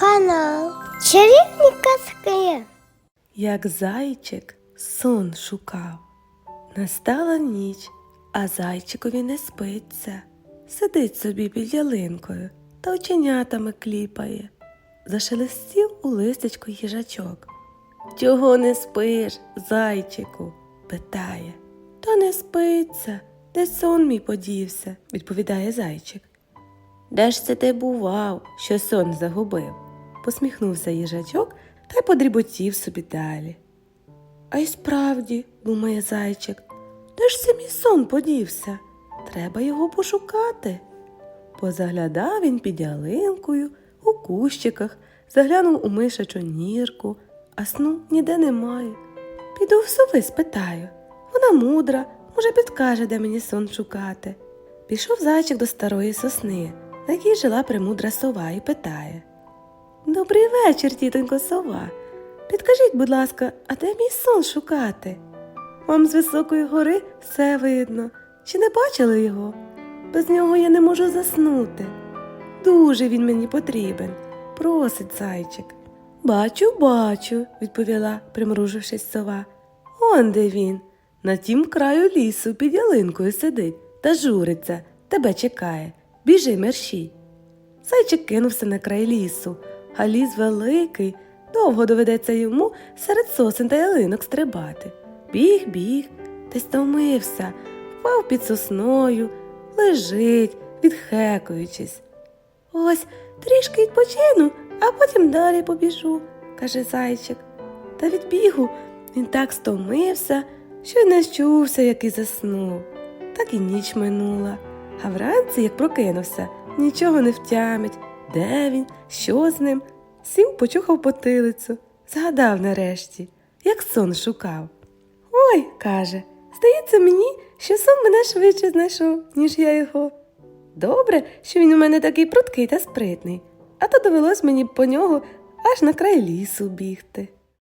Канал Чарівні казки. Як зайчик сон шукав. Настала ніч, а зайчикові не спиться. Сидить собі під ялинкою та оченятами кліпає. Зашелестів у листечко їжачок. Чого не спиш, зайчику? питає. Та не спиться, де сон мій подівся, відповідає зайчик. Де ж це ти бував, що сон загубив? Посміхнувся їжачок та й подріботів собі далі. А й справді, думає зайчик, де ж це сон подівся? Треба його пошукати. Позаглядав він під ялинкою, у кущиках, заглянув у мишачу нірку, а сну ніде немає. Піду в сови спитаю. Вона мудра, може, підкаже, де мені сон шукати. Пішов зайчик до старої сосни, на якій жила премудра сова, і питає. Добрий вечір, тітонько сова. Підкажіть, будь ласка, а де мій сон шукати? Вам з високої гори все видно. Чи не бачили його? Без нього я не можу заснути. Дуже він мені потрібен, просить зайчик. Бачу, бачу, відповіла, примружившись сова. Он де він. На тім краю лісу під ялинкою сидить та журиться, тебе чекає. Біжи, мерщій. Зайчик кинувся на край лісу, а ліс великий, довго доведеться йому серед сосен та ялинок стрибати. Біг, біг, десь втомився, впав під сосною, лежить, відхекуючись. Ось трішки відпочину, а потім далі побіжу, каже зайчик. Та від бігу він так стомився, що й не щувся, як і заснув. Так і ніч минула. А вранці, як прокинувся, нічого не втямить, де він, що з ним. Сів почухав потилицю, згадав нарешті, як сон шукав. Ой, каже, здається мені, що сон мене швидше знайшов, ніж я його. Добре, що він у мене такий пруткий та спритний, а то довелось мені по нього аж на край лісу бігти.